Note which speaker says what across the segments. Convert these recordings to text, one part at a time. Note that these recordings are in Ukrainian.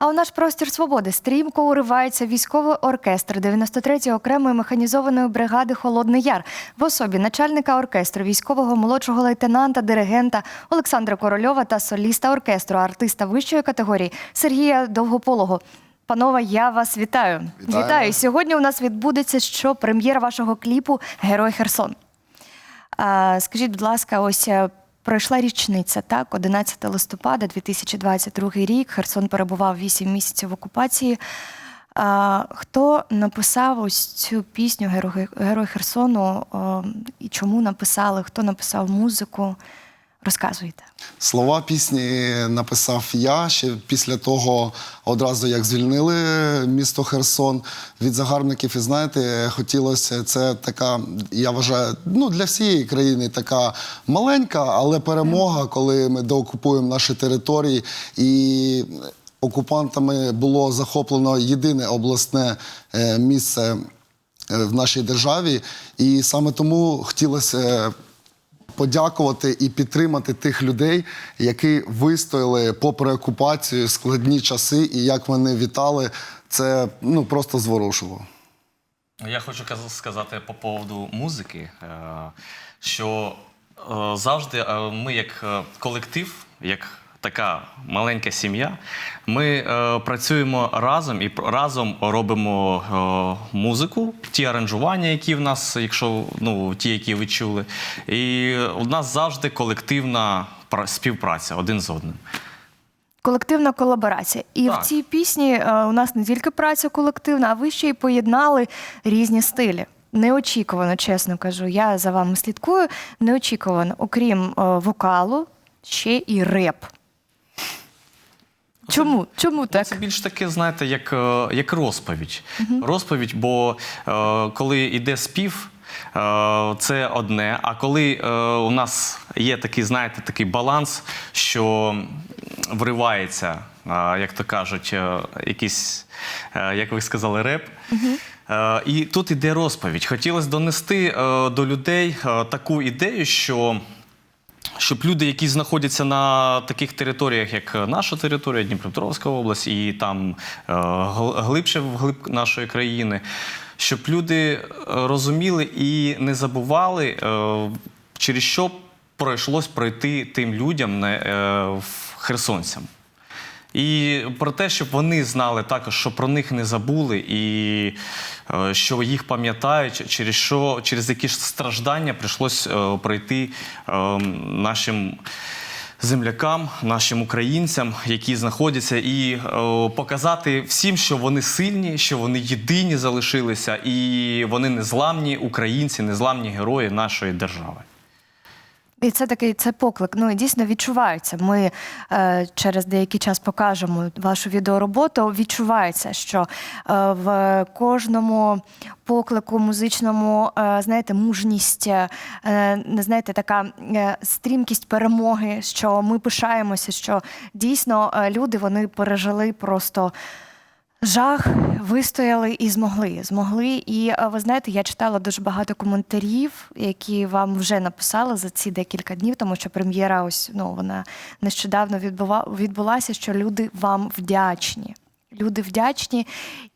Speaker 1: А у наш простір свободи стрімко уривається військовий оркестр 93-ї окремої механізованої бригади Холодний Яр в особі начальника оркестру, військового молодшого лейтенанта, диригента Олександра Корольова та соліста оркестру, артиста вищої категорії Сергія Довгополого. Панове, я вас вітаю.
Speaker 2: Вітаємо.
Speaker 1: Вітаю. Сьогодні у нас відбудеться що прем'єра вашого кліпу Герой Херсон. А, скажіть, будь ласка, ось е, пройшла річниця, так, 11 листопада, 2022 рік. Херсон перебував 8 місяців в окупації. А, хто написав ось цю пісню Герой, Херсону? І чому написали? Хто написав музику? Розказуйте.
Speaker 2: Слова пісні написав я ще після того, одразу як звільнили місто Херсон від загарбників. І знаєте, хотілося це така, я вважаю, ну для всієї країни така маленька, але перемога, коли ми доокупуємо наші території і. Окупантами було захоплено єдине обласне е, місце е, в нашій державі, і саме тому хотілося подякувати і підтримати тих людей, які вистояли попри окупацію складні часи, і як вони вітали, це ну просто зворушило.
Speaker 3: Я хочу сказати по поводу музики, е, що е, завжди е, ми, як колектив, як така маленька сім'я, ми е, працюємо разом і разом робимо е, музику, ті аранжування, які в нас, якщо ну ті, які ви чули. І у нас завжди колективна пра- співпраця один з одним.
Speaker 1: Колективна колаборація. І
Speaker 3: Так.
Speaker 1: в цій пісні е, у нас не тільки праця колективна, а ви ще й поєднали різні стилі. Неочікувано, чесно кажу. Я за вами слідкую. Неочікувано, окрім е, вокалу, ще і реп. Чому? Чому
Speaker 3: Ну,
Speaker 1: так?
Speaker 3: Це більш таке, знаєте, як, е, як розповідь. Розповідь, бо е, коли йде спів, е, це одне. А коли е, у нас є такий, знаєте, такий баланс, що вривається, е, як то кажуть, е, якийсь, е, як ви сказали, реп. Е, І тут іде розповідь. Хотілося донести е, до людей е, таку ідею, що щоб люди, які знаходяться на таких територіях, як наша територія, Дніпропетровська область, і там е, гл- глибше вглиб нашої країни, щоб люди е, розуміли і не забували, е, через що пройшлось пройти тим людям, херсонцям. І про те, щоб вони знали також, що про них не забули, і е, що їх пам'ятають, через що через які ж страждання прийшлось е, пройти е, нашим землякам, нашим українцям, які знаходяться, і показати всім, що вони сильні, що вони єдині залишилися, і вони незламні українці, незламні герої нашої держави.
Speaker 1: І це такий це поклик. Ну і дійсно відчувається. Ми е, через деякий час покажемо вашу відеороботу. Відчувається, що е, в кожному поклику музичному, е, знаєте, мужність, е, не знаєте, така е, стрімкість перемоги, що ми пишаємося, що дійсно е, люди вони пережили просто. Жах вистояли і змогли. Змогли. І е, ви знаєте, я читала дуже багато коментарів, які вам вже написали за ці декілька днів, тому що прем'єра, ось ну вона нещодавно відбулася, що люди вам вдячні. Люди вдячні.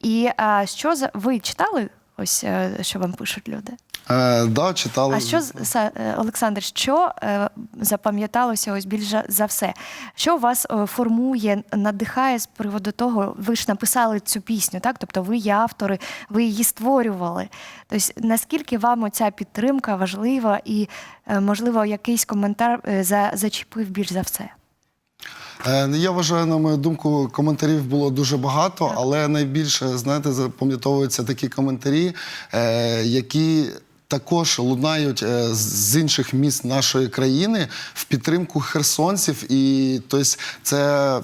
Speaker 1: І а, що за ви читали? Ось е, що вам пишуть люди.
Speaker 2: Е, да, читали.
Speaker 1: А що з- е, Олександр, що е, запам'яталося ось більше за все? Що вас е, формує, надихає з приводу того, ви ж написали цю пісню, так? Тобто ви є автори, ви її створювали. Тобто, наскільки вам оця підтримка важлива і, е, можливо, якийсь коментар е, за, зачепив більш за все?
Speaker 2: Е, Я вважаю, на мою думку, коментарів було дуже багато, але найбільше, знаєте, запам'ятовуються такі коментарі, е, які. Також лунають е, з- інших міст нашої країни в підтримку херсонців, і тобто, це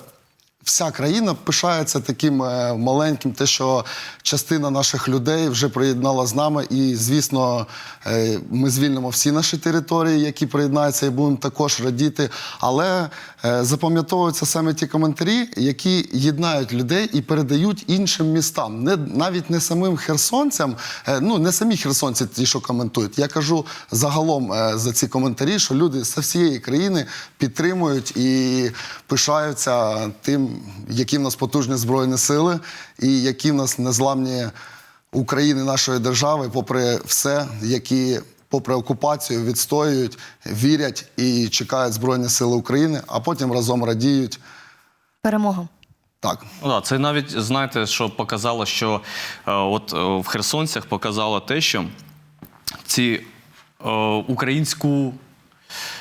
Speaker 2: вся країна пишається таким е, маленьким, те, що частина наших людей вже приєднала з нами. І, звісно, е, ми звільнимо всі наші території, які приєднаються, і будемо також радіти. Але е, запам'ятовуються саме ті коментарі, які єднають людей і передають іншим містам, не навіть не самим херсонцям, ну не самі херсонці, ті, що коментують. Я кажу загалом за ці коментарі, що люди з всієї країни підтримують і пишаються тим, які в нас потужні збройні сили, і які в нас незламні України нашої держави, попри все, які. Попри окупацію відстоюють, вірять і чекають Збройні Сили України, а потім разом радіють.
Speaker 1: Перемогу.
Speaker 2: Так,
Speaker 3: Ну, да, це навіть знаєте, що показало, що е, от е, в Херсонцях показало те, що ці е, українську,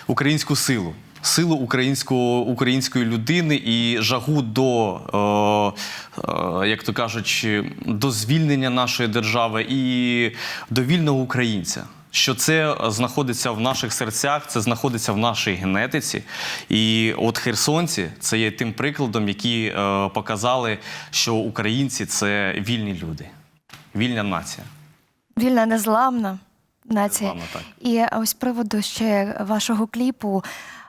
Speaker 3: українську силу. Силу українського, української людини і жагу до, е, е, як то кажуть, до звільнення нашої держави і до вільного українця. Що це знаходиться в наших серцях, це знаходиться в нашій генетиці. І от херсонці це є тим прикладом, які е, показали, що українці це вільні люди, вільна нація.
Speaker 1: Вільна, незламна нація.
Speaker 3: Незламна, так.
Speaker 1: І ось приводу ще вашого кліпу.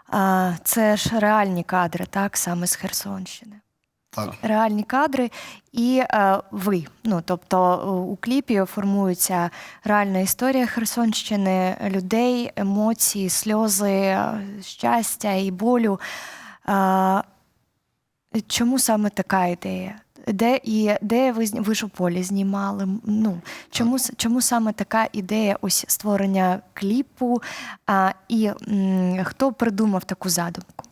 Speaker 1: А, Це ж реальні кадри, так, саме з Херсонщини.
Speaker 2: так.
Speaker 1: реальні кадри, і е, ви. Ну тобто у кліпі формується реальна історія Херсонщини, людей, емоції, сльози, е, щастя і болю. Е, чому саме така ідея? Де і де ви ви ж у полі знімали? Ну чому чому саме така ідея ось створення кліпу? А, і м, хто придумав таку задумку?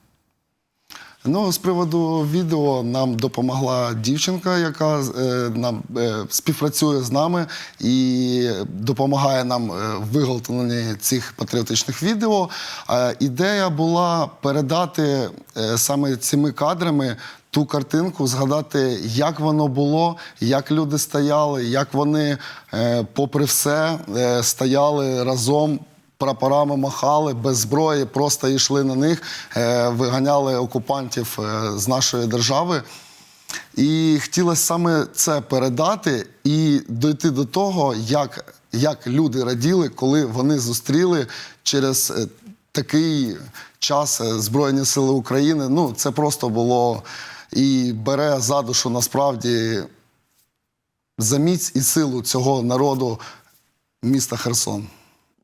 Speaker 2: Ну, з приводу відео нам допомогла дівчинка, яка е, нам е, співпрацює з нами і допомагає нам е, в виготовленні цих патріотичних відео. Е, ідея була передати е, саме цими кадрами. Ту картинку, згадати, як воно було, як люди стояли, як вони, е, попри все, е, стояли разом прапорами махали без зброї, просто йшли на них, е, виганяли окупантів з нашої держави. І хотілося саме це передати і дойти до того, як, як люди раділи, коли вони зустріли через такий час Збройні Сили України. Ну, це просто було і бере за душу насправді за міць і силу цього народу міста Херсон.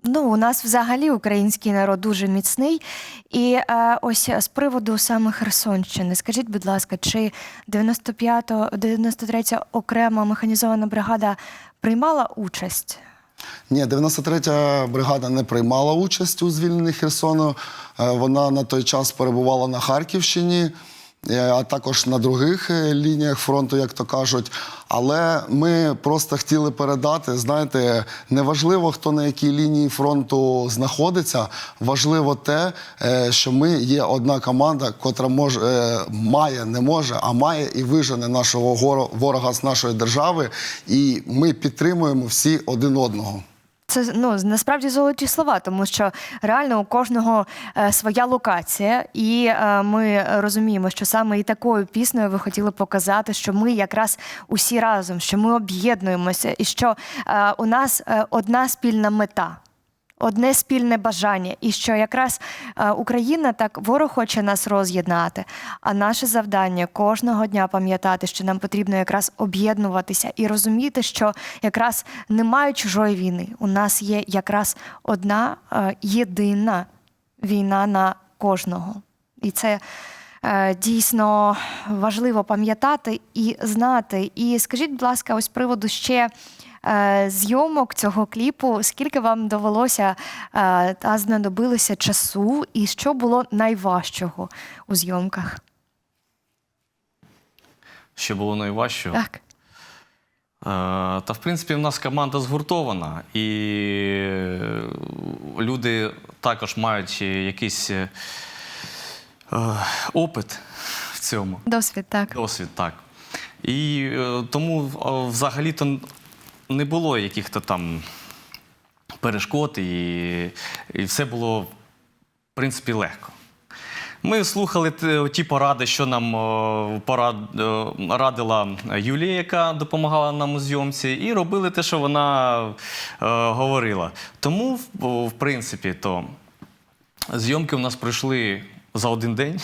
Speaker 1: Ну, у нас взагалі український народ дуже міцний. І е, ось з приводу саме Херсонщини, скажіть, будь ласка, чи 95-та, 93-я окрема механізована бригада приймала участь?
Speaker 2: Ні, 93-я бригада не приймала участь у звільненні Херсону. Е, Вона на той час перебувала на Харківщині, а також на других е, лініях фронту, як то кажуть. Але ми просто хотіли передати, знаєте, неважливо, хто на якій лінії фронту знаходиться. Важливо те, е, що ми є одна команда, котра може е, має, не може, а має і вижене нашого ворога з нашої держави. І ми підтримуємо всі один одного.
Speaker 1: Це ну насправді золоті слова, тому що реально у кожного е, своя локація, і е, ми розуміємо, що саме і такою піснею ви хотіли показати, що ми якраз усі разом, що ми об'єднуємося, і що е, у нас е, одна спільна мета. Одне спільне бажання, і що якраз е, Україна так ворог хоче нас роз'єднати. А наше завдання кожного дня пам'ятати, що нам потрібно якраз об'єднуватися і розуміти, що якраз немає чужої війни. У нас є якраз одна е, єдина війна на кожного. І це е, дійсно важливо пам'ятати і знати. І скажіть, будь ласка, ось приводу ще зйомок цього кліпу, скільки вам довелося е, та знадобилося часу, і що було найважчого у зйомках?
Speaker 3: Що було найважче?
Speaker 1: Так.
Speaker 3: Е, Та в принципі в нас команда згуртована, і е, люди також мають якийсь е, е, опит в цьому.
Speaker 1: Досвід, так.
Speaker 3: Досвід, так. І е, тому е, взагалі-то не було яких-то там перешкод, і, і все було, в принципі, легко. Ми слухали ті поради, що нам порад, радила Юлія, яка допомагала нам у зйомці, і робили те, що вона е, говорила. Тому, в, принципі, то зйомки у нас пройшли за один день.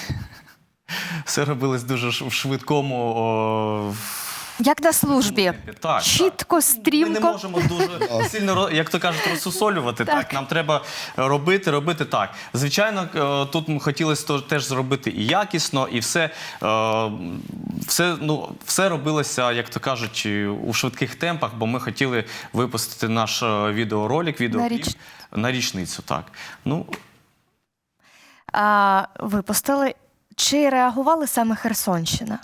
Speaker 3: Все робилось дуже в швидкому.
Speaker 1: Як на службі.
Speaker 3: Так,
Speaker 1: Чітко,
Speaker 3: Ми не можемо дуже сильно, як то кажуть, розсусолювати. Так.
Speaker 1: Так.
Speaker 3: Нам треба робити, робити так. Звичайно, е, тут ми хотілося теж зробити і якісно, і все, е, все, ну, все робилося, як то кажуть, у швидких темпах, бо ми хотіли випустити наш е, відеоролик, відеокліп
Speaker 1: річ-
Speaker 3: на річницю. Так. Ну,
Speaker 1: А, випустили. Чи реагували саме Херсонщина?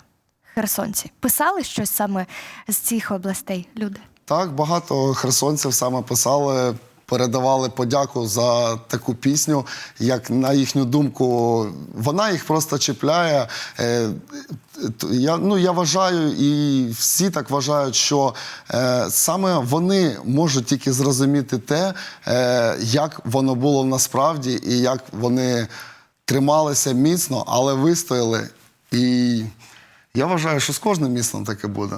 Speaker 1: Херсонці? Писали щось саме з цих областей люди?
Speaker 2: Так, багато херсонців саме писали, передавали подяку за таку пісню. Як на їхню думку, вона їх просто чіпляє. Е, Я, ну, я вважаю, і всі так вважають, що е, саме вони можуть тільки зрозуміти те, е, як воно було насправді, і як вони трималися міцно, але вистояли. І я вважаю, що з кожним містом таке буде.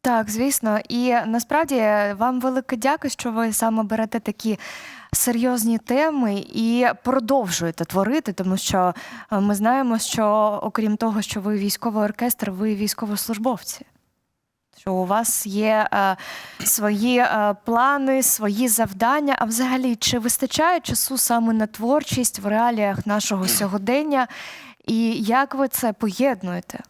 Speaker 1: Так, звісно. І насправді вам велике дякую, що ви саме берете такі серйозні теми і продовжуєте творити, тому що е, ми знаємо, що окрім того, що ви військовий оркестр, ви військовослужбовці. Що у вас є е, свої е, плани, свої завдання. А взагалі, чи вистачає часу саме на творчість в реаліях нашого сьогодення? І як ви це поєднуєте?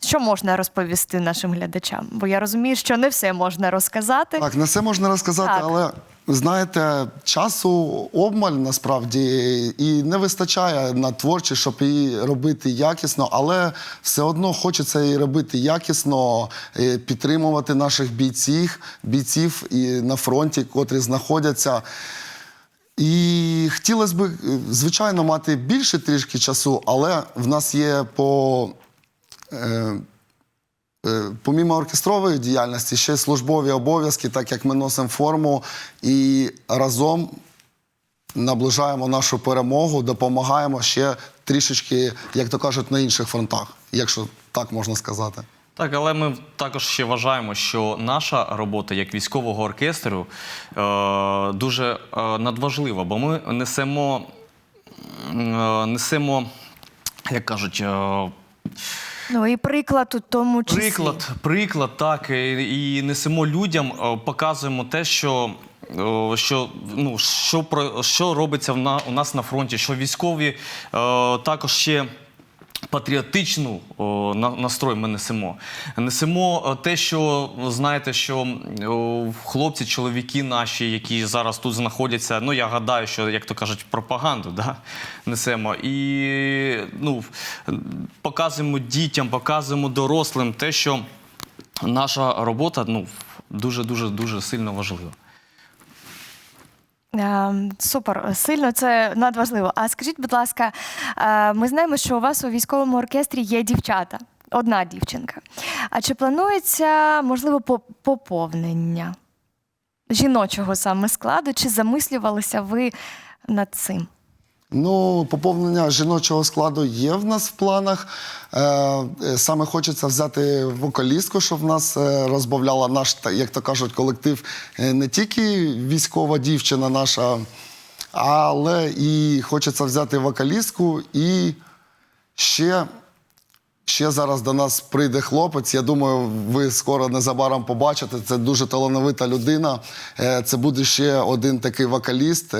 Speaker 1: Що можна розповісти нашим глядачам? Бо я розумію, що не все можна розказати.
Speaker 2: Так, не все можна розказати,
Speaker 1: Так.
Speaker 2: але знаєте, часу обмаль насправді і не вистачає на творчість, щоб її робити якісно, але все одно хочеться її робити якісно, е, підтримувати наших бійців, бійців і на фронті, котрі знаходяться. І хотілося б, е, звичайно, мати більше трішки часу, але в нас є по. Е, Е, Помімо оркестрової діяльності, ще службові обов'язки, так як ми носимо форму і разом наближаємо нашу перемогу, допомагаємо ще трішечки, як то кажуть, на інших фронтах, якщо так можна сказати.
Speaker 3: Так, але ми також ще вважаємо, що наша робота як військового оркестру е, дуже надважлива, бо ми несемо, несемо як кажуть,
Speaker 1: Ну і приклад у тому числі.
Speaker 3: приклад, приклад, так, і, і несемо людям, е, показуємо те, що. е, Що, ну, що, про, що робиться в на, у нас на фронті, що військові е, також ще патріотичну настрой ми несемо. Несемо е, те, що знаєте, що хлопці, чоловіки наші, які зараз тут знаходяться, ну я гадаю, що як то кажуть, пропаганду да, несемо. І ну, показуємо дітям, показуємо дорослим те, що наша робота ну, дуже дуже дуже сильно важлива.
Speaker 1: Е, Супер, сильно це надважливо. А скажіть, будь ласка, е, ми знаємо, що у вас у військовому оркестрі є дівчата, одна дівчинка. А чи планується, можливо, поповнення жіночого саме складу? Чи замислювалися ви над цим?
Speaker 2: Ну, поповнення жіночого складу є в нас в планах. Е, е, саме хочеться взяти вокалістку, щоб в нас е, розбавляла наш, як то кажуть, колектив не тільки військова дівчина наша, але і хочеться взяти вокалістку і ще. Ще зараз до нас прийде хлопець. Я думаю, ви скоро незабаром побачите. Це дуже талановита людина. Це буде ще один такий вокаліст.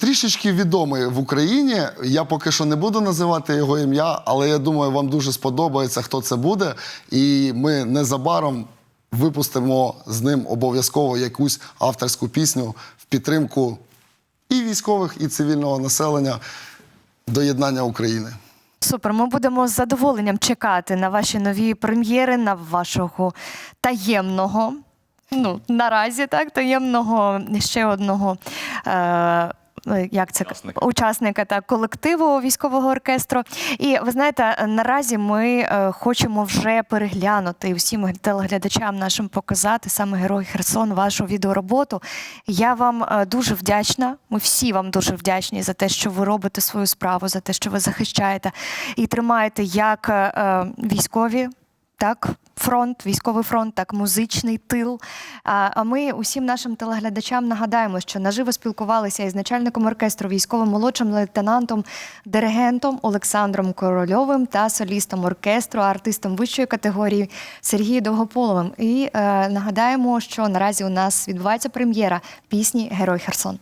Speaker 2: Трішечки відомий в Україні. Я поки що не буду називати його ім'я, але я думаю, вам дуже сподобається, хто це буде. І ми незабаром випустимо з ним обов'язково якусь авторську пісню в підтримку і військових, і цивільного населення до єднання України.
Speaker 1: Супер, ми будемо з задоволенням чекати на ваші нові прем'єри, на вашого таємного. Ну, наразі так, таємного ще одного е, як це
Speaker 4: Учасника.
Speaker 1: учасника та колективу військового оркестру. І ви знаєте, наразі ми е, хочемо вже переглянути і всім телеглядачам нашим показати саме герой Херсон, вашу відеороботу. Я вам е, дуже вдячна. Ми всі вам дуже вдячні за те, що ви робите свою справу, за те, що ви захищаєте і тримаєте як е, військові. Так, фронт, військовий фронт, так, музичний тил. А, ми усім нашим телеглядачам нагадаємо, що наживо спілкувалися із начальником оркестру, військовим молодшим лейтенантом, диригентом Олександром Корольовим та солістом оркестру, артистом вищої категорії Сергієм Довгополовим. І е, нагадаємо, що наразі у нас відбувається прем'єра пісні Герой Херсон.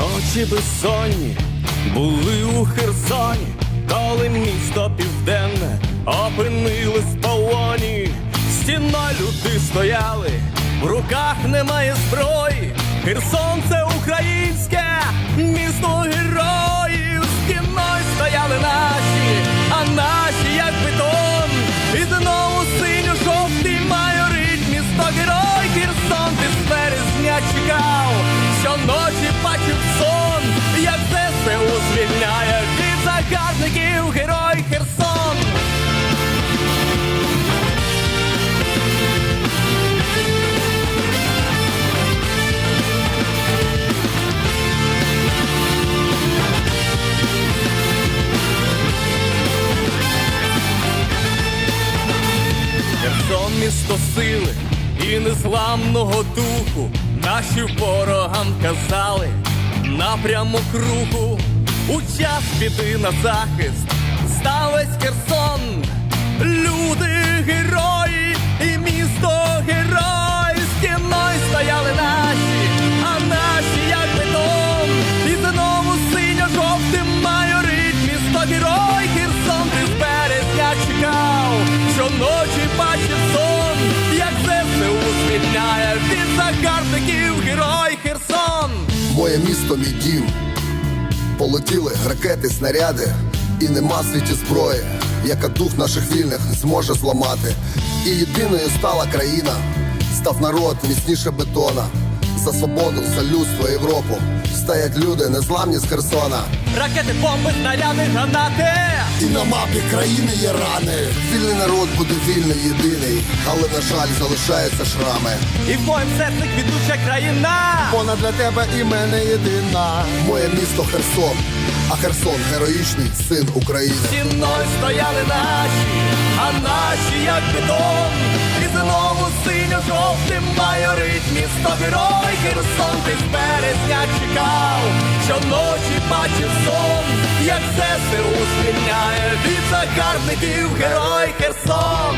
Speaker 3: Ночі безсонні були у Херсоні, коли місто південне опинили в полоні. Стіна люди стояли, в руках немає зброї. Херсон це українське місто героїв. Стіною стояли наші, сили і незламного духу. Наші ворогам казали напрямок руху. У час біди на захист ставить Херсон. Місто,
Speaker 2: мій дім. Полетіли ракети, снаряди, і нема світі зброї, яка дух наших вільних зможе зламати. І єдиною стала країна, став народ міцніше бетона. За свободу, за людство, Європу стоять люди незламні з Херсона.
Speaker 3: Ракети, бомби, снаряди, гранати.
Speaker 2: І на мапі країни є рани. Вільний народ буде вільний, єдиний, але на жаль залишаються шрами.
Speaker 3: І в моїм серці квітуча країна.
Speaker 2: Вона для тебе і мене єдина. Моє місто Херсон, а Херсон героїчний син України.
Speaker 3: Стіною стояли наші, а наші як бетон. Знову синьо-жовтим майорить місто герой Херсон. Ти з березня чекав, що ночі бачив сон, як се звільняє від загарбників герой Херсон.